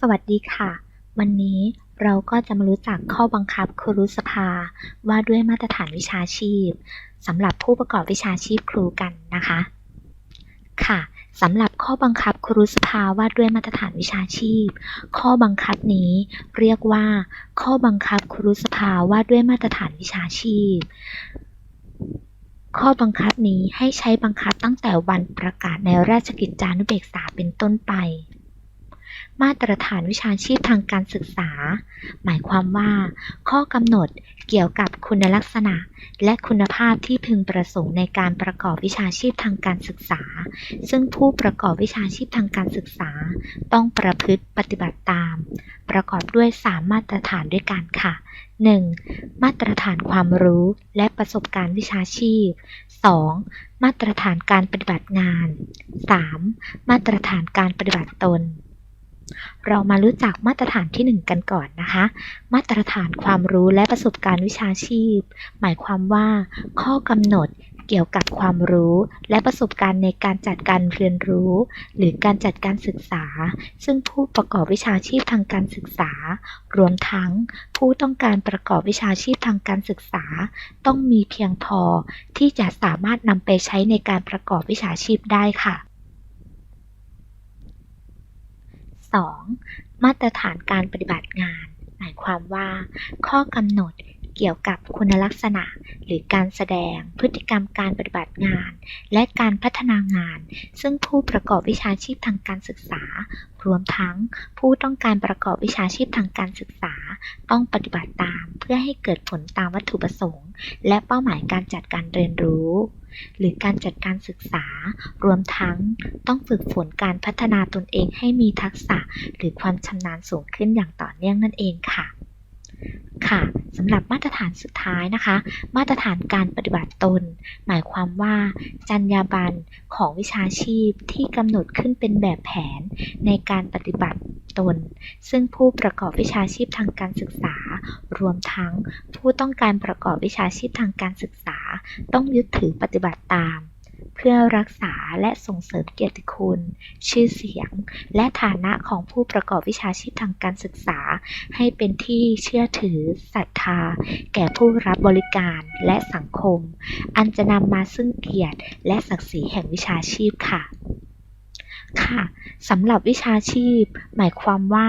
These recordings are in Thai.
สวัสดีค่ะ วันนี้เราก็จะมารู้จักข้อบังคับครุสภา ว่าด้วยมาตรฐานวิชาชีพสำหรับผู้ประกอบวิชาชีพครูกันนะคะ ค่ะสำหรับข้อบังคับครุสภาว่าด้วยมาตรฐานวิชาชีพ ข้อบังคับนี้เรียกว่า ข้อบังคับครุสภาว่าด้วยมาตรฐานวิชาชีพ ข้อบังคับนี้ให้ใช้บังคับตั้งแต่วันประกาศในราชกิจจานุเบกษาเป็นต้นไป มาตรฐานวิชาชีพทางการศึกษา หมายความว่า ข้อกำหนดเกี่ยวกับคุณลักษณะ และคุณภาพที่พึงประสงค์ในการประกอบวิชาชีพทางการศึกษา ซึ่งผู้ประกอบวิชาชีพทางการศึกษา ต้องประพฤติปฏิบัติตาม ประกอบด้วย 3 มาตรฐานด้วยกันค่ะ 1. มาตรฐานความรู้และประสบการณ์วิชาชีพ 2. มาตรฐานการปฏิบัติงาน 3. มาตรฐานการปฏิบัติตน เรามารู้จักมาตรฐานที่ 1 กันก่อนนะคะ มาตรฐานความรู้และประสบการณ์วิชาชีพ หมายความว่า ข้อกำหนดเกี่ยวกับความรู้และประสบการณ์ในการจัดการเรียนรู้ หรือการจัดการศึกษา ซึ่งผู้ประกอบวิชาชีพทางการศึกษา รวมทั้งผู้ต้องการประกอบวิชาชีพทางการศึกษา ต้องมีเพียงพอที่จะสามารถนำไปใช้ในการประกอบวิชาชีพได้ค่ะ 2. มาตรฐานการปฏิบัติงาน หมายความว่า ข้อกำหนดเกี่ยวกับคุณลักษณะ หรือการแสดงพฤติกรรมการปฏิบัติงาน และการพัฒนางาน ซึ่งผู้ประกอบวิชาชีพทางการศึกษา รวมทั้งผู้ต้องการประกอบวิชาชีพทางการศึกษา ต้องปฏิบัติตามเพื่อให้เกิดผลตามวัตถุประสงค์ และเป้าหมายการจัดการเรียนรู้ หรือการจัดการศึกษา รวมทั้งต้องฝึกฝนการพัฒนาตนเองให้มีทักษะ หรือความชำนาญสูงขึ้นอย่างต่อเนื่องนั่นเองค่ะ ค่ะสำหรับมาตรฐานสุดท้ายนะคะ มาตรฐานการปฏิบัติตน หมายความว่า จรรยาบรรณของวิชาชีพที่กำหนดขึ้นเป็นแบบแผนในการปฏิบัติตน ซึ่งผู้ประกอบวิชาชีพทางการศึกษา รวมทั้งผู้ต้องการประกอบวิชาชีพทางการศึกษา ต้องยึดถือปฏิบัติตาม พื่อรักษาและส่งเสริมเกียรติคุณ ชื่อเสียง และฐานะของผู้ประกอบวิชาชีพทางการศึกษา ให้เป็นที่เชื่อถือศรัทธา แก่ผู้รับบริการและสังคม อันจะนำมาซึ่งเกียรติและศักดิ์ศรีแห่งวิชาชีพค่ะ ค่ะสำหรับวิชาชีพ หมายความว่า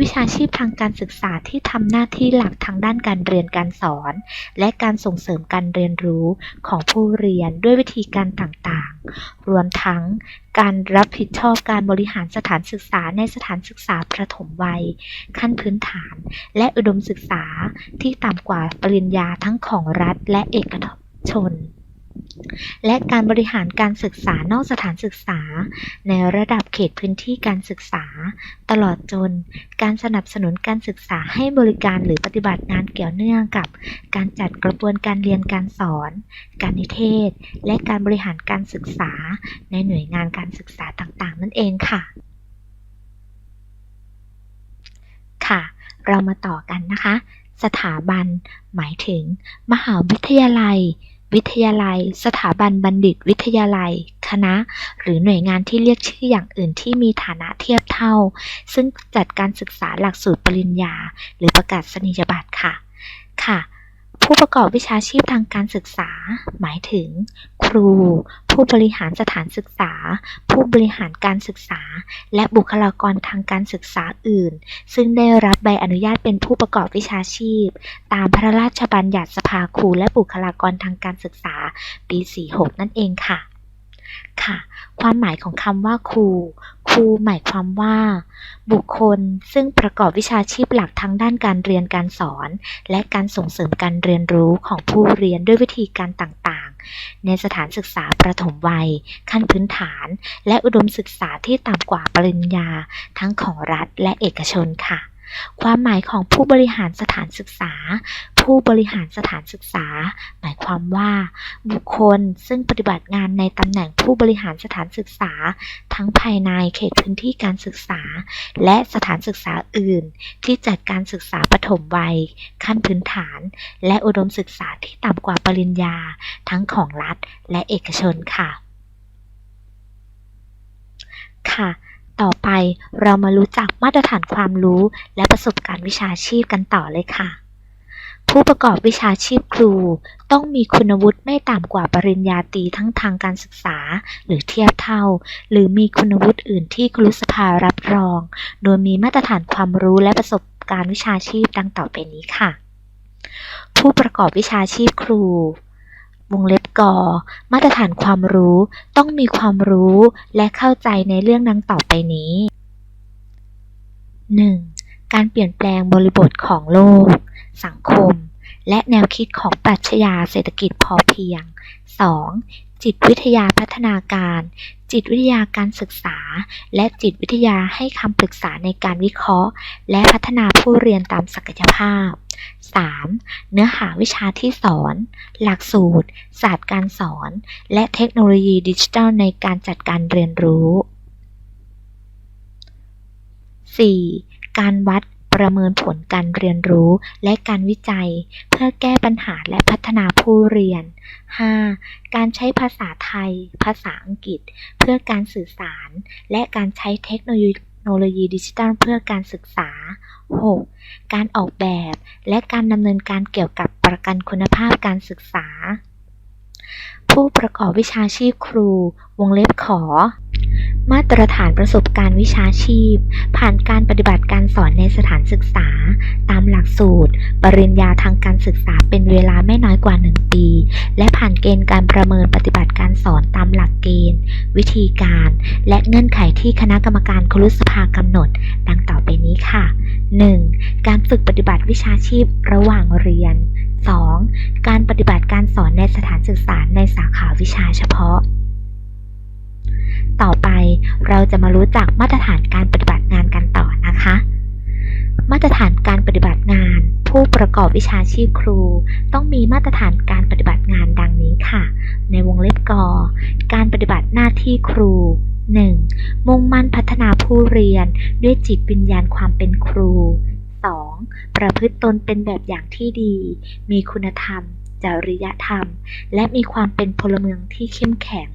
วิชาชีพทางการศึกษาที่ทำหน้าที่หลักทางด้านการเรียนการสอน และการส่งเสริมการเรียนรู้ของผู้เรียนด้วยวิธีการต่างๆ รวมทั้งการรับผิดชอบการบริหารสถานศึกษาในสถานศึกษาประถมวัย ขั้นพื้นฐาน และอุดมศึกษาที่ต่ำกว่าปริญญาทั้งของรัฐและเอกชน และการบริหารการศึกษานอกสถานศึกษา ในระดับเขตพื้นที่การศึกษา ตลอดจน การสนับสนุนการศึกษาให้บริการหรือปฏิบัติงานเกี่ยวเนื่องกับ การจัดกระบวนการเรียนการสอน การนิเทศ และการบริหารการศึกษา ในหน่วยงานการศึกษาต่างๆ นั่นเองค่ะ ค่ะ เรามาต่อกันนะคะ สถาบัน หมายถึง มหาวิทยาลัย วิทยาลัย สถาบันบัณฑิตวิทยาลัย คณะ หรือหน่วยงานที่เรียกชื่ออย่างอื่นที่มีฐานะเทียบเท่า ซึ่งจัดการศึกษาหลักสูตรปริญญา หรือประกาศนียบัตรค่ะ ค่ะ ผู้ประกอบวิชาชีพทางการศึกษา หมายถึง ครู ผู้บริหารสถานศึกษา ผู้บริหารการศึกษา และบุคลากรทางการศึกษาอื่น ซึ่งได้รับใบอนุญาตเป็นผู้ประกอบวิชาชีพ ตามพระราชบัญญัติสภาครูและบุคลากรทางการศึกษา ปี 46 นั่นเองค่ะค่ะ ความหมายของคำว่าครู ครูหมายความว่า บุคคลซึ่งประกอบวิชาชีพหลักทั้งด้านการเรียนการสอน และการส่งเสริมการเรียนรู้ของผู้เรียนด้วยวิธีการต่างๆ ในสถานศึกษาประถมวัย ขั้นพื้นฐาน และอุดมศึกษาที่ต่ำกว่าปริญญา ทั้งของรัฐและเอกชนค่ะ ความหมายของผู้บริหารสถานศึกษา ผู้บริหารสถานศึกษา หมายความว่า บุคคลซึ่งปฏิบัติงานในตำแหน่งผู้บริหารสถานศึกษา ทั้งภายในเขตพื้นที่การศึกษา และสถานศึกษาอื่น ที่จัดการศึกษาปฐมวัย ขั้นพื้นฐาน และอุดมศึกษาที่ต่ำกว่าปริญญา ทั้งของรัฐและเอกชนค่ะ ค่ะ ต่อไปเรามารู้จักมาตรฐานความรู้และประสบการณ์วิชาชีพกันต่อเลยค่ะ ผู้ประกอบวิชาชีพครู ต้องมีคุณวุฒิไม่ต่ำกว่าปริญญาตรีทั้งทางการศึกษา หรือเทียบเท่า หรือมีคุณวุฒิอื่นที่ครุสภารับรอง โดยมีมาตรฐานความรู้และประสบการณ์วิชาชีพดังต่อไปนี้ค่ะ ผู้ประกอบวิชาชีพครูวงเล็บ กอมาตรฐานความรู้ ต้องมีความรู้และเข้าใจในเรื่องดังต่อไปนี้ 1. การเปลี่ยนแปลงบริบทของโลก สังคม และแนวคิดของปรัชญาเศรษฐกิจพอเพียง 2. จิตวิทยาพัฒนาการ จิตวิทยาการศึกษา และจิตวิทยาให้คำปรึกษาในการวิเคราะห์ และพัฒนาผู้เรียนตามศักยภาพ 3. เนื้อหาวิชาที่สอน หลักสูตร ศาสตร์การสอน และเทคโนโลยีดิจิทัลในการจัดการเรียนรู้ 4. การวัด ประเมินผลการเรียนรู้และการวิจัย เพื่อแก้ปัญหาและพัฒนาผู้เรียน 5. การใช้ภาษาไทย ภาษาอังกฤษ เพื่อการสื่อสาร และการใช้เทคโนโลยีดิจิทัลเพื่อการศึกษา 6. การออกแบบและการดำเนินการเกี่ยวกับประกันคุณภาพการศึกษา ผู้ประกอบวิชาชีพครู วงเล็บขอ มาตรฐานประสบการณ์วิชาชีพ ผ่านการปฏิบัติการสอนในสถานศึกษา ตามหลักสูตร ปริญญาทางการศึกษาเป็นเวลาไม่น้อยกว่า 1 ปี และผ่านเกณฑ์การประเมินปฏิบัติการสอนตามหลักเกณฑ์ วิธีการ และเงื่อนไขที่คณะกรรมการครุสภากำหนด ดังต่อไปนี้ค่ะ 1. การฝึกปฏิบัติวิชาชีพระหว่างเรียน 2. การปฏิบัติการสอนในสถานศึกษาในสาขาวิชาเฉพาะ ต่อไป เราจะมารู้จักมาตรฐานการปฏิบัติงานกันต่อนะคะ มาตรฐานการปฏิบัติงาน ผู้ประกอบวิชาชีพครู ต้องมีมาตรฐานการปฏิบัติงานดังนี้ค่ะ ในวงเล็บกอการปฏิบัติหน้าที่ครู 1. มุ่งมั่นพัฒนาผู้เรียนด้วยจิตวิญญาณความเป็นครู 2. ประพฤติตนเป็นแบบอย่างที่ดี มีคุณธรรม จริยธรรม และมีความเป็นพลเมืองที่เข้มแข็ง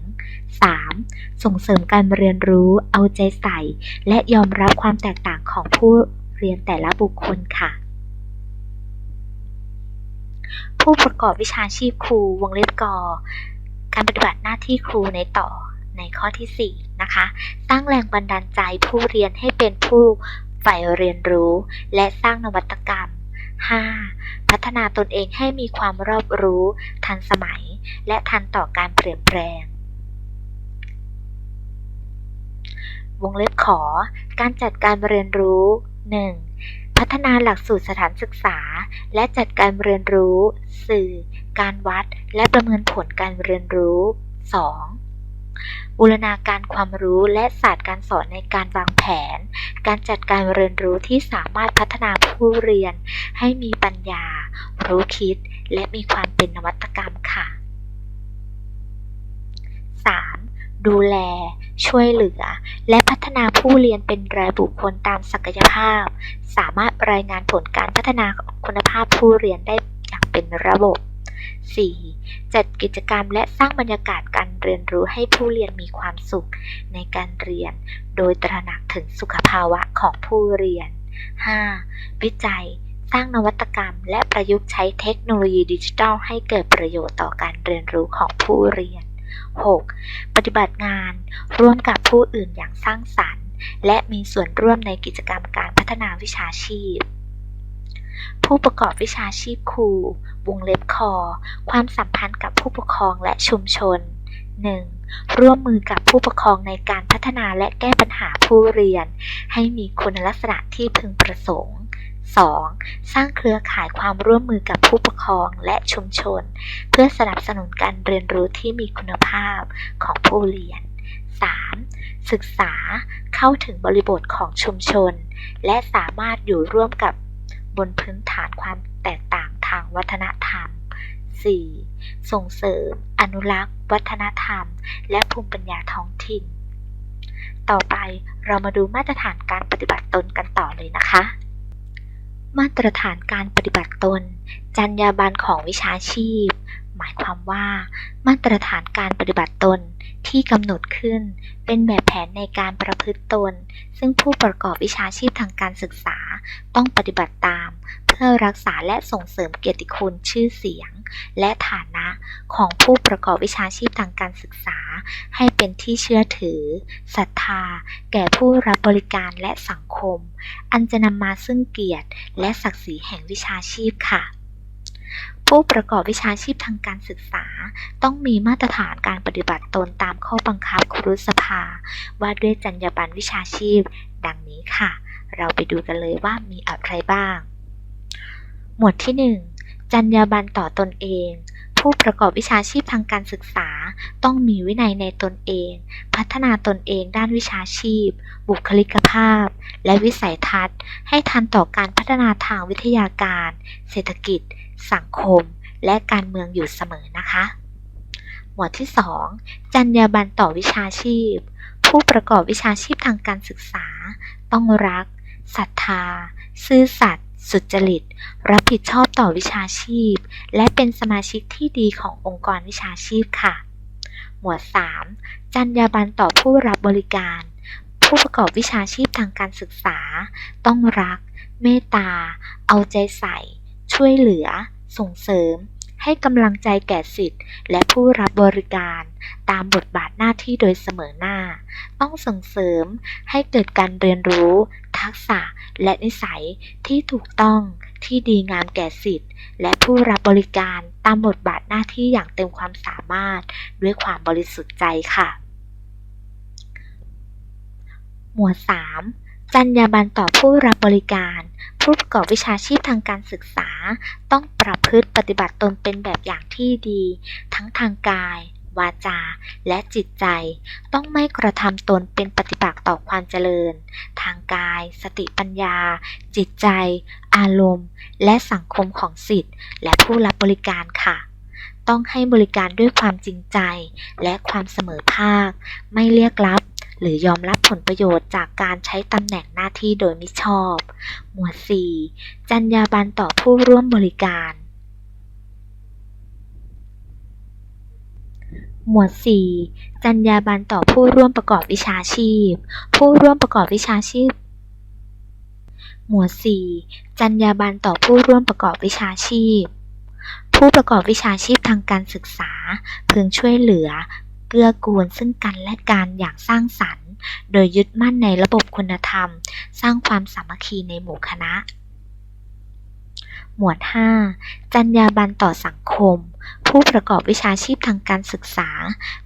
3. ส่งเสริมการเรียนรู้ เอาใจใส่ และยอมรับความแตกต่างของผู้เรียนแต่ละบุคคลค่ะ ผู้ประกอบวิชาชีพครูวงเล็บกอการปฏิบัติหน้าที่ครูในต่อในข้อที่ 4 นะคะ สร้างแรงบันดาลใจผู้เรียนให้เป็นผู้ใฝ่เรียนรู้ และสร้างนวัตกรรม 5. พัฒนาตนเองให้มีความรอบรู้ ทันสมัย และทันต่อการเปลี่ยนแปลง วงเล็บขอ การจัดการเรียนรู้ 1. พัฒนาหลักสูตรสถานศึกษา และจัดการเรียนรู้ สื่อ การวัด และประเมินผลการเรียนรู้ 2. บูรณาการความรู้และศาสตร์การสอนในการวางแผน การจัดการเรียนรู้ที่สามารถพัฒนาผู้เรียน ให้มีปัญญา รู้คิด และมีความเป็นนวัตกรรมค่ะ 3. ดูแล ช่วยเหลือ และพัฒนาผู้เรียนเป็นรายบุคคลตามศักยภาพ สามารถรายงานผลการพัฒนาคุณภาพผู้เรียนได้อย่างเป็นระบบ 4. จัดกิจกรรมและสร้างบรรยากาศการเรียนรู้ให้ผู้เรียนมีความสุขในการเรียน โดยตระหนักถึงสุขภาวะของผู้เรียน 5. วิจัย สร้างนวัตกรรม และประยุกต์ใช้เทคโนโลยีดิจิทัลให้เกิดประโยชน์ต่อการเรียนรู้ของผู้เรียน 6. ปฏิบัติงานร่วมกับผู้อื่นอย่างสร้างสรรค์ และมีส่วนร่วมในกิจกรรมการพัฒนาวิชาชีพ ผู้ประกอบวิชาชีพครูวงเล็บคอ ความสัมพันธ์กับผู้ปกครองและชุมชน 1. ร่วมมือกับผู้ปกครองในการพัฒนาและแก้ปัญหาผู้เรียน ให้มีคุณลักษณะที่พึงประสงค์ 2. สร้างเครือข่ายความร่วมมือกับผู้ปกครองและชุมชน เพื่อสนับสนุนการเรียนรู้ที่มีคุณภาพของผู้เรียน 3. ศึกษาเข้าถึงบริบทของชุมชน และสามารถอยู่ร่วมกับบนพื้นฐานความแตกต่างทางวัฒนธรรม 4. ส่งเสริม อนุรักษ์ วัฒนธรรม และภูมิปัญญาท้องถิ่น ต่อไปเรามาดูมาตรฐานการปฏิบัติตนกันต่อเลยนะคะ มาตรฐานการปฏิบัติตน จรรยาบรรณของวิชาชีพ หมายความว่า มาตรฐานการปฏิบัติตนที่กำหนดขึ้น เป็นแบบแผนในการประพฤติตน ซึ่งผู้ประกอบวิชาชีพทางการศึกษาต้องปฏิบัติตาม เพื่อรักษาและส่งเสริมเกียรติคุณชื่อเสียง และฐานะของผู้ประกอบวิชาชีพทางการศึกษา ให้เป็นที่เชื่อถือศรัทธา แก่ผู้รับบริการและสังคม อันจะนำมาซึ่งเกียรติและศักดิ์ศรีแห่งวิชาชีพค่ะ ผู้ประกอบวิชาชีพทางการศึกษา ต้องมีมาตรฐานการปฏิบัติตนตามข้อบังคับครุสภา ว่าด้วยจรรยาบรรณวิชาชีพ ดังนี้ค่ะ เราไปดูกันเลยว่ามีอะไรบ้าง หมวดที่ 1 จรรยาบรรณต่อตนเอง ผู้ประกอบวิชาชีพทางการศึกษา ต้องมีวินัยในตนเอง พัฒนาตนเองด้านวิชาชีพ บุคลิกภาพ และวิสัยทัศน์ ให้ทันต่อการพัฒนาทางวิทยาการ เศรษฐกิจ สังคม และการเมืองอยู่เสมอนะคะ หมวดที่ 2 จรรยาบรรณต่อวิชาชีพ ผู้ประกอบวิชาชีพทางการศึกษา ต้องรักศรัทธา ซื่อสัตย์สุจริต รับผิดชอบต่อวิชาชีพ และเป็นสมาชิกที่ดีขององค์กรวิชาชีพค่ะ มวด 3 จรรยาบรรณต่อผู้รับบริการ ผู้ประกอบวิชาชีพทางการศึกษา ต้องรัก เมตตา เอาใจใส่ ช่วยเหลือ ส่งเสริม ให้กำลังใจแก่สิทธิ์ และผู้รับบริการ ตามบทบาทหน้าที่โดยเสมอหน้า ต้องส่งเสริมให้เกิดการเรียนรู้ ทักษะและนิสัยที่ถูกต้องที่ดีงามแก่สิทธิ์ และผู้รับบริการตามบทบาทหน้าที่อย่างเต็มความสามารถด้วยความบริสุทธิ์ใจค่ะ หมวด 3 จรรยาบรรณต่อผู้รับบริการ ผู้ประกอบวิชาชีพทางการศึกษา ต้องประพฤติปฏิบัติตนเป็นแบบอย่างที่ดี ทั้งทางกาย วาจา และจิตใจ ต้องไม่กระทำตนเป็นปฏิปักษ์ต่อความเจริญ ทางกาย สติปัญญา จิตใจ อารมณ์ และสังคมของสิทธิ์ และผู้รับบริการค่ะต้องให้บริการด้วยความจริงใจ และความเสมอภาค ไม่เรียกรับ หรือยอมรับผลประโยชน์จากการใช้ตำแหน่งหน้าที่โดยมิชอบ หมวด 4 จรรยาบรรณต่อผู้ร่วมบริการ หมวด 4 จรรยาบรรณต่อผู้ร่วมประกอบวิชาชีพ ผู้ร่วมประกอบวิชาชีพหมวด 4 จรรยาบรรณต่อผู้ร่วมประกอบวิชาชีพ ผู้ประกอบวิชาชีพทางการศึกษา พึงช่วยเหลือ เกื้อกูลซึ่งกันและกันอย่างสร้างสรรค์ โดยยึดมั่นในระบบคุณธรรม สร้างความสามัคคีในหมู่คณะ หมวด 5 จรรยาบรรณต่อสังคม ผู้ประกอบวิชาชีพทางการศึกษา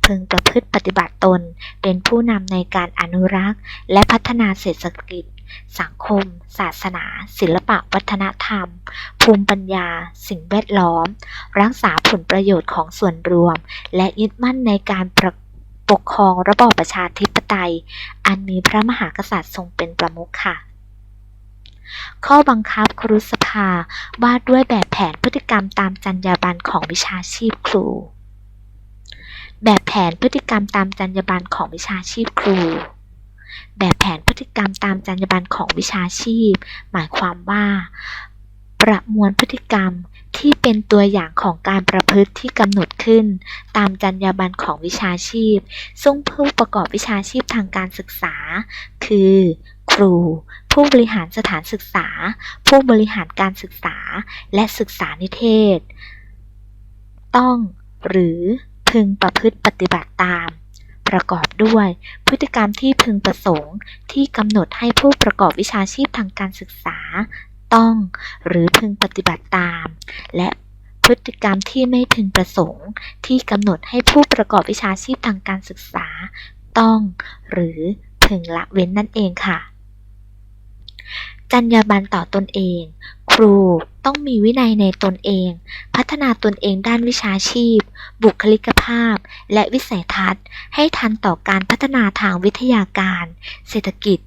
พึงประพฤติปฏิบัติตน เป็นผู้นำในการอนุรักษ์ และพัฒนาเศรษฐกิจ สังคม ศาสนา ศิลปะวัฒนธรรม ภูมิปัญญา สิ่งแวดล้อม รักษาผลประโยชน์ของส่วนรวม และยึดมั่นในการประปกครองระบอบประชาธิปไตย อันมีพระมหากษัตริย์ทรงเป็นประมุขค่ะ ข้อบังคับครุสภาว่าด้วยแบบแผนพฤติกรรมตามจรรยาบรรณของวิชาชีพครู แบบแผนพฤติกรรมตามจรรยาบรรณของวิชาชีพครู แบบแผนพฤติกรรมตามจรรยาบรรณของวิชาชีพ หมายความว่า ประมวลพฤติกรรมที่เป็นตัวอย่างของการประพฤติที่กำหนดขึ้น ตามจรรยาบรรณของวิชาชีพ ซึ่งผู้ประกอบวิชาชีพทางการศึกษา คือ ครู ผู้บริหารสถานศึกษา ผู้บริหารการศึกษา และศึกษานิเทศ ต้อง หรือพึงประพฤติปฏิบัติตาม ประกอบด้วย พฤติกรรมที่พึงประสงค์ ที่กำหนดให้ผู้ประกอบวิชาชีพทางการศึกษา ต้อง หรือพึงปฏิบัติตาม และพฤติกรรมที่ไม่พึงประสงค์ ที่กำหนดให้ผู้ประกอบวิชาชีพทางการศึกษา ต้อง หรือพึงละเว้นนั่นเองค่ะ จรรยาบรรณต่อตนเอง ครูต้องมีวินัยในตนเอง พัฒนาตนเองด้านวิชาชีพ บุคลิกภาพ และวิสัยทัศน์ ให้ทันต่อการพัฒนาทางวิทยาการ เศรษฐกิจ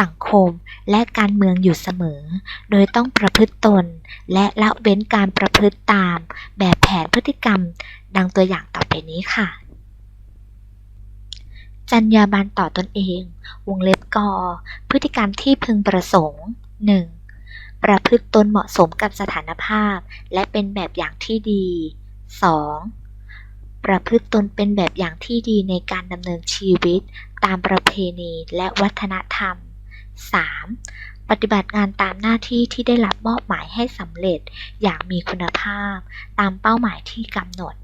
สังคม และการเมืองอยู่เสมอ โดยต้องประพฤติตน และละเว้นการประพฤติตาม แบบแผนพฤติกรรม ดังตัวอย่างต่อไปนี้ค่ะจรรยาบรรณต่อตนเอง วงเล็บกอ พฤติกรรมที่พึงประสงค์ 1. ประพฤติตนเหมาะสมกับสถานภาพ และเป็นแบบอย่างที่ดี 2. ประพฤติตนเป็นแบบอย่างที่ดีในการดำเนินชีวิต ตามประเพณีและวัฒนธรรม 3. ปฏิบัติงานตามหน้าที่ที่ได้รับมอบหมายให้สำเร็จอย่างมีคุณภาพ ตามเป้าหมายที่กำหนด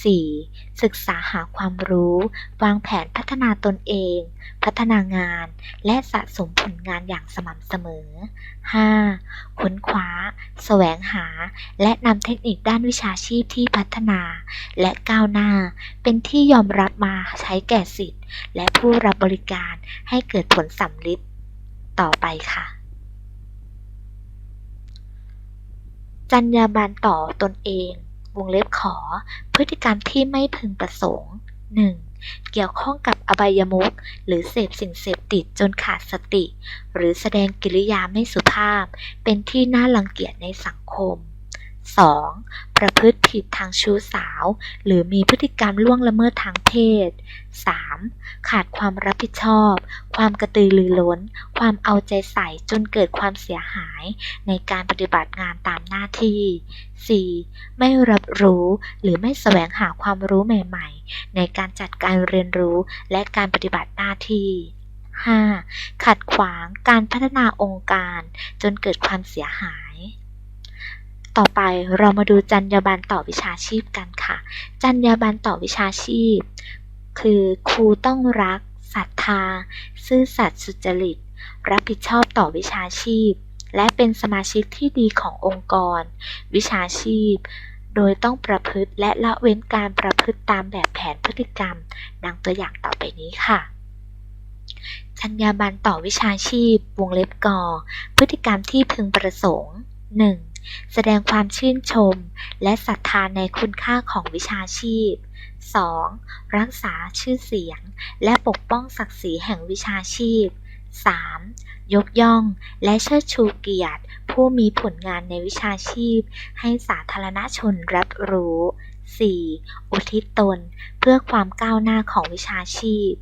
4. ศึกษาหาความรู้ วางแผนพัฒนาตนเอง พัฒนางาน และสะสมผลงานอย่างสม่ำเสมอ 5. ค้นคว้า แสวงหา และนำเทคนิคด้านวิชาชีพที่พัฒนา และก้าวหน้า เป็นที่ยอมรับมาใช้แก่สิทธิ์ และผู้รับบริการให้เกิดผลสำลิดต่อไปค่ะจรรยาบรรณต่อตนเอง วงเล็บขอ พฤติกรรมที่ไม่พึงประสงค์ 1. เกี่ยวข้องกับอบายมุขหรือเสพสิ่งเสพติดจนขาดสติ หรือแสดงกิริยาไม่สุภาพ เป็นที่น่ารังเกียจในสังคม 2. ประพฤติผิดทางชู้สาว หรือมีพฤติกรรมล่วงละเมิดทางเพศ 3. ขาดความรับผิดชอบ ความกระตือรือร้น ความเอาใจใส่จนเกิดความเสียหาย ในการปฏิบัติงานตามหน้าที่ 4. ไม่รับรู้หรือไม่แสวงหาความรู้ใหม่ๆ ในการจัดการเรียนรู้และการปฏิบัติหน้าที่ 5. ขัดขวางการพัฒนาองค์การ จนเกิดความเสียหาย ต่อไปเรามาดูจรรยาบรรณต่อวิชาชีพกันค่ะ จรรยาบรรณต่อวิชาชีพ คือครูต้องรักศรัทธา ซื่อสัตย์สุจริต รับผิดชอบต่อวิชาชีพ และเป็นสมาชิกที่ดีขององค์กร วิชาชีพ โดยต้องประพฤติและละเว้นการประพฤติตามแบบแผนพฤติกรรม ดังตัวอย่างต่อไปนี้ค่ะจรรยาบรรณต่อวิชาชีพ วงเล็บกอพฤติกรรมที่พึงประสงค์ 1. แสดงความชื่นชม และศรัทธาในคุณค่าของวิชาชีพ 2. รักษาชื่อเสียง และปกป้องศักดิ์ศรีแห่งวิชาชีพ 3. ยกย่องและเชิดชูเกียรติ ผู้มีผลงานในวิชาชีพ ให้สาธารณชนรับรู้ 4. อุทิศตน เพื่อความก้าวหน้าของวิชาชีพ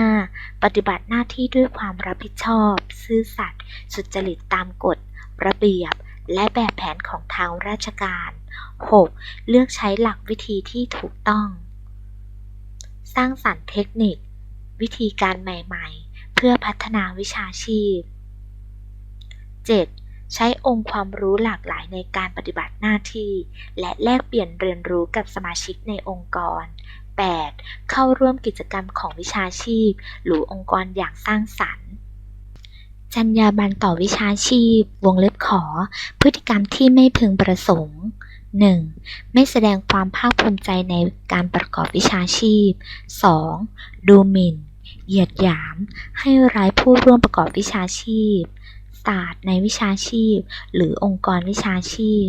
5. ปฏิบัติหน้าที่ด้วยความรับผิดชอบ ซื่อสัตย์สุจริตตามกฎ ระเบียบ และแบบแผนของทางราชการ 6. เลือกใช้หลักวิธีที่ถูกต้อง สร้างสรรค์เทคนิค วิธีการใหม่ๆ เพื่อพัฒนาวิชาชีพ 7. ใช้องค์ความรู้หลากหลายในการปฏิบัติหน้าที่ และแลกเปลี่ยนเรียนรู้กับสมาชิกในองค์กร 8. เข้าร่วมกิจกรรมของวิชาชีพ หรือองค์กรอย่างสร้างสรรค์ จรรยาบรรณต่อวิชาชีพ วงเล็บขอ พฤติกรรมที่ไม่พึงประสงค์ 1. ไม่แสดงความภาคภูมิใจในการประกอบวิชาชีพ 2. ดูหมิ่น เหยียดหยาม ให้ร้ายผู้ร่วมประกอบวิชาชีพ ศาสตร์ในวิชาชีพ หรือองค์กรวิชาชีพ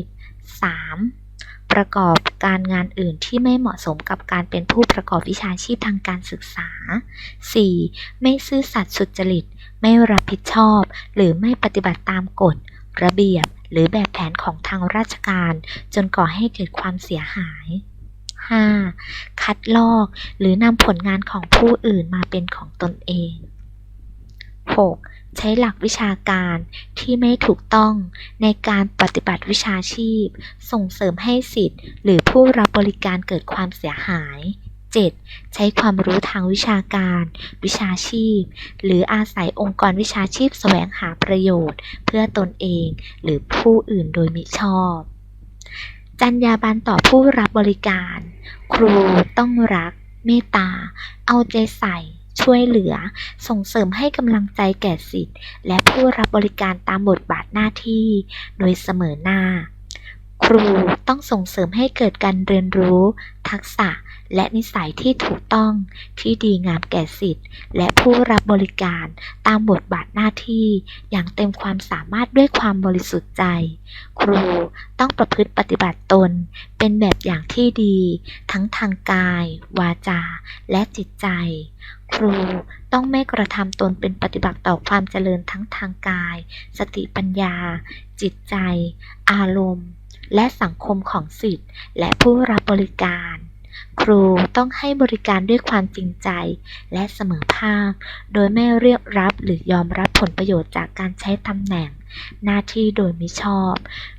3. ประกอบการงานอื่นที่ไม่เหมาะสมกับการเป็นผู้ประกอบวิชาชีพทางการศึกษา 4. ไม่ซื่อสัตย์สุจริต ไม่รับผิดชอบ หรือไม่ปฏิบัติตามกฎ ระเบียบ หรือแบบแผนของทางราชการ จนก่อให้เกิดความเสียหาย 5. คัดลอกหรือนำผลงานของผู้อื่นมาเป็นของตนเอง 6. ใช้หลักวิชาการที่ไม่ถูกต้องในการปฏิบัติวิชาชีพ ส่งเสริมให้สิทธิ์ หรือผู้รับบริการเกิดความเสียหาย 7. ใช้ความรู้ทางวิชาการ วิชาชีพ หรืออาศัยองค์กรวิชาชีพแสวงหาประโยชน์ เพื่อตนเองหรือผู้อื่นโดยมิชอบ จรรยาบรรณต่อผู้รับบริการ ครูต้องรัก เมตตา เอาใจใส่ช่วยเหลือส่งเสริมให้กำลังใจแก่สิทธิ์ และผู้รับบริการตามบทบาทหน้าที่ โดยเสมอหน้า ครูต้องส่งเสริมให้เกิดการเรียนรู้ ทักษะ และนิสัยที่ถูกต้องที่ดีงามแก่สิทธิ์ และผู้รับบริการตามบทบาทหน้าที่อย่างเต็มความสามารถด้วยความบริสุทธิ์ใจ ครูต้องประพฤติปฏิบัติตน เป็นแบบอย่างที่ดี ทั้งทางกาย วาจา และจิตใจ ครูต้องไม่กระทำตนเป็นปฏิบัติต่อความเจริญทั้งทางกาย สติปัญญา จิตใจ อารมณ์ และสังคมของสิทธิ์และผู้รับบริการ ครูต้องให้บริการด้วยความจริงใจและเสมอภาค โดยไม่เรียกรับหรือยอมรับผลประโยชน์จากการใช้ตำแหน่ง หน้าที่โดยมิชอบ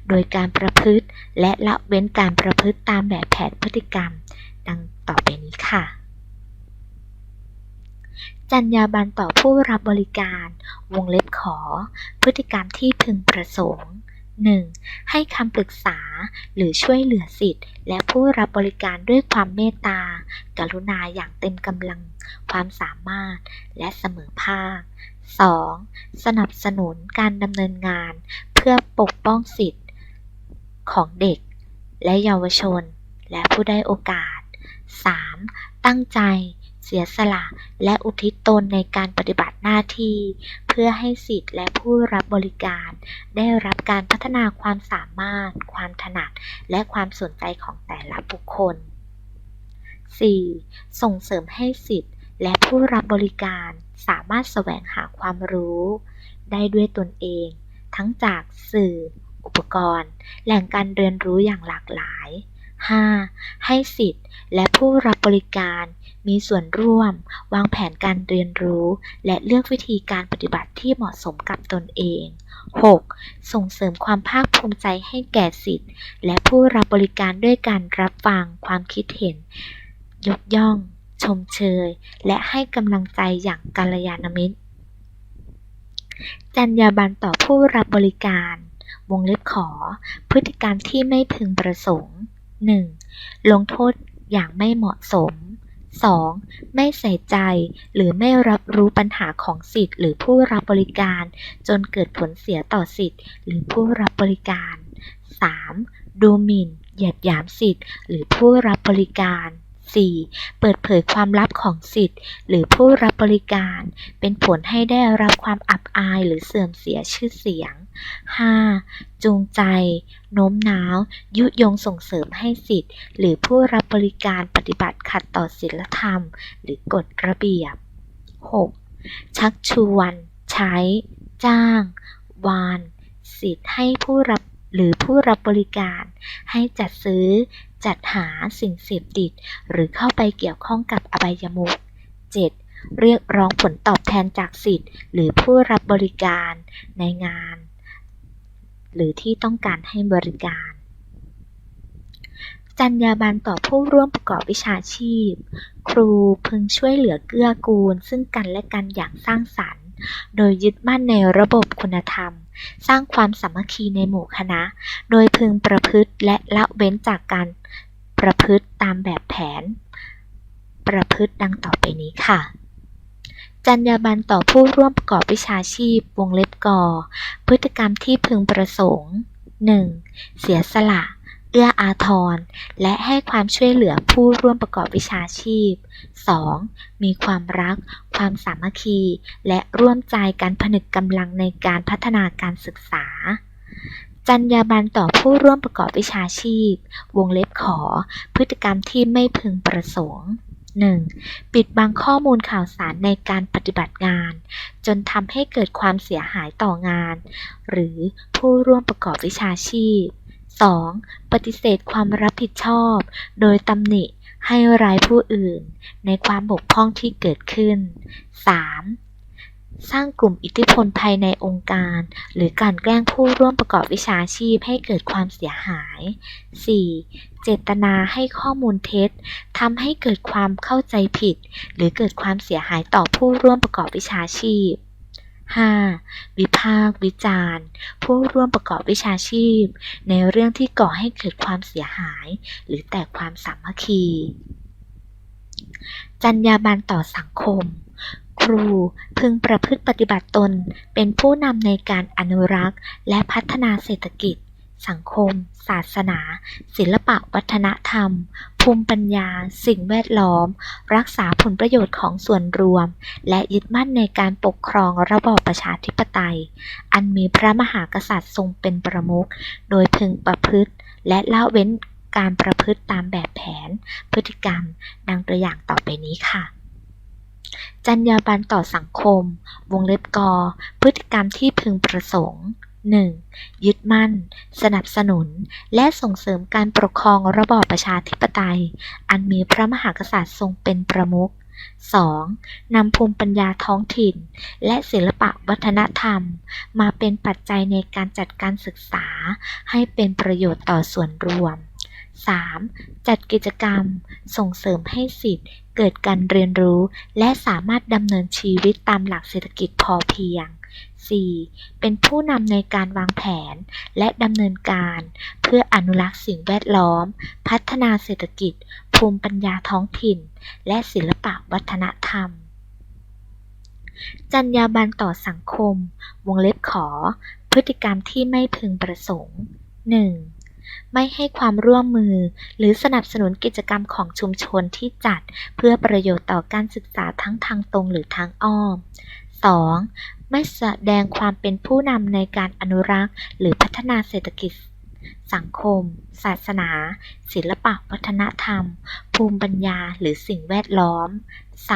โดยการประพฤติ และละเว้นการประพฤติตามแบบแผนพฤติกรรม ดังต่อไปนี้ค่ะ จรรยาบรรณต่อผู้รับบริการ วงเล็บขอ พฤติกรรมที่พึงประสงค์ 1. ให้คำปรึกษาหรือช่วยเหลือสิทธิ์ และผู้รับบริการด้วยความเมตตา กรุณาอย่างเต็มกำลัง ความสามารถ และเสมอภาค 2. สนับสนุนการดำเนินงาน เพื่อปกป้องสิทธิ์ ของเด็ก และเยาวชน และผู้ได้โอกาส 3. ตั้งใจ เสียสละและอุทิศตนในการปฏิบัติหน้าที่ เพื่อให้สิทธิ์และผู้รับบริการ ได้รับการพัฒนาความสามารถ ความถนัด และความสนใจของแต่ละบุคคล 4. ส่งเสริมให้สิทธิ์และผู้รับบริการสามารถแสวงหาความรู้ ได้ด้วยตนเอง ทั้งจากสื่อ อุปกรณ์ แหล่งการเรียนรู้อย่างหลากหลาย 5. ให้สิทธิ์และผู้รับบริการมีส่วนร่วม วางแผนการเรียนรู้ และเลือกวิธีการปฏิบัติที่เหมาะสมกับตนเอง 6. ส่งเสริมความภาคภูมิใจให้แก่สิทธิ์ และผู้รับบริการด้วยการรับฟังความคิดเห็น ยกย่อง ชมเชย และให้กำลังใจอย่างกัลยาณมิตร จรรยาบรรณต่อผู้รับบริการ วงเล็บขอ พฤติกรรมที่ไม่พึงประสงค์ 1. ลงโทษอย่างไม่เหมาะสม 2. ไม่ใส่ใจหรือไม่รับรู้ปัญหาของสิทธิ์หรือผู้รับบริการ จนเกิดผลเสียต่อสิทธิ์หรือผู้รับบริการ 3. ดูหมิ่น เหยียดหยามสิทธิ์หรือผู้รับบริการ 4. เปิดเผยความลับของสิทธิ์ หรือผู้รับบริการ เป็นผลให้ได้รับความอับอายหรือเสื่อมเสียชื่อเสียง 5. จูงใจ โน้มน้าว ยุยงส่งเสริมให้สิทธิ์ หรือผู้รับบริการปฏิบัติขัดต่อศีลธรรม หรือกฎระเบียบ 6. ชักชวน ใช้ จ้าง วาน สิทธิ์ให้ผู้รับ หรือผู้รับบริการ ให้จัดซื้อ จัดหาสิ่งเสพติด หรือเข้าไปเกี่ยวข้องกับอบายมุข 7. เรียกร้องผลตอบแทนจากสิทธิ์ หรือผู้รับบริการในงาน หรือที่ต้องการให้บริการ จรรยาบรรณต่อผู้ร่วมประกอบวิชาชีพ ครูพึงช่วยเหลือเกื้อกูล ซึ่งกันและกันอย่างสร้างสรรค์ โดยยึดมั่นในระบบคุณธรรม สร้างความสามัคคีในหมู่คณะ โดยพึงประพฤติและละเว้นจากการประพฤติตามแบบแผน ประพฤติดังต่อไปนี้ค่ะ จรรยาบรรณต่อผู้ร่วมประกอบวิชาชีพ วงเล็บกอพฤติกรรมที่พึงประสงค์ 1. เสียสละ เอื้ออาทร และให้ความช่วยเหลือผู้ร่วมประกอบวิชาชีพ 2. มีความรัก ความสามัคคี และร่วมใจกันผนึกกำลังในการพัฒนาการศึกษา จรรยาบรรณต่อผู้ร่วมประกอบวิชาชีพ วงเล็บขอ พฤติกรรมที่ไม่พึงประสงค์ 1. ปิดบังข้อมูลข่าวสารในการปฏิบัติงาน จนทำให้เกิดความเสียหายต่องาน หรือผู้ร่วมประกอบวิชาชีพ 2. ปฏิเสธความรับผิดชอบ โดยตำหนิให้ร้ายผู้อื่น ในความบกพร่องที่เกิดขึ้น 3. สร้างกลุ่มอิทธิพลภายในองค์การ หรือการแกล้งผู้ร่วมประกอบวิชาชีพให้เกิดความเสียหาย 4. เจตนาให้ข้อมูลเท็จทำให้เกิดความเข้าใจผิด หรือเกิดความเสียหายต่อผู้ร่วมประกอบวิชาชีพ 5. วิพากวิจารณ์ ผู้ร่วมประกอบวิชาชีพ ในเรื่องที่ก่อให้เกิดความเสียหาย หรือแตกความสามัคคี จรรยาบรรณต่อสังคม ครูพึงประพฤติปฏิบัติตนเป็นผู้นำในการอนุรักษ์ และพัฒนาเศรษฐกิจ สังคม ศาสนา ศิลปะวัฒนธรรม ภูมิปัญญา สิ่งแวดล้อม รักษาผลประโยชน์ของส่วนรวม และยึดมั่นในการปกครองระบอบประชาธิปไตย อันมีพระมหากษัตริย์ทรงเป็นประมุข โดยพึงประพฤติ และละเว้นการประพฤติตามแบบแผน พฤติกรรม ดังตัวอย่างต่อไปนี้ค่ะจรรยาบรรณต่อสังคม วงเล็บกอพฤติกรรมที่พึงประสงค์ 1. ยึดมั่น สนับสนุน และส่งเสริมการปกครองระบอบประชาธิปไตย อันมีพระมหากษัตริย์ทรงเป็นประมุข 2. นำภูมิปัญญาท้องถิ่น และศิลปะวัฒนธรรม มาเป็นปัจจัยในการจัดการศึกษา ให้เป็นประโยชน์ต่อส่วนรวม 3. จัดกิจกรรม ส่งเสริมให้สิทธิ์ เกิดการเรียนรู้ และสามารถดำเนินชีวิตตามหลักเศรษฐกิจพอเพียง 4. เป็นผู้นำในการวางแผนและดำเนินการ เพื่ออนุรักษ์สิ่งแวดล้อม พัฒนาเศรษฐกิจ ภูมิปัญญาท้องถิ่น และศิลปะวัฒนธรรม จรรยาบรรณต่อสังคม วงเล็บขอ พฤติกรรมที่ไม่พึงประสงค์ 1. ไม่ให้ความร่วมมือ หรือสนับสนุนกิจกรรมของชุมชนที่จัด เพื่อประโยชน์ต่อการศึกษาทั้งทางตรงหรือทางอ้อม 2. ไม่แสดงความเป็นผู้นำในการอนุรักษ์ หรือพัฒนาเศรษฐกิจ สังคม ศาสนา ศิลปะวัฒนธรรม ภูมิปัญญาหรือสิ่งแวดล้อม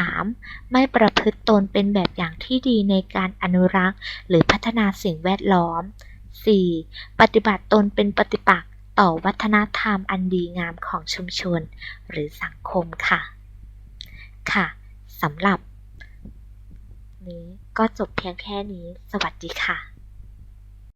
3. ไม่ประพฤติตนเป็นแบบอย่างที่ดีในการอนุรักษ์ หรือพัฒนาสิ่งแวดล้อม 4. ปฏิบัติตนเป็นปฏิปักษ์ต่อวัฒนธรรมอันดีงามของชุมชน หรือสังคมค่ะ ค่ะสำหรับนี้ ก็จบเพียงแค่นี้ สวัสดีค่ะ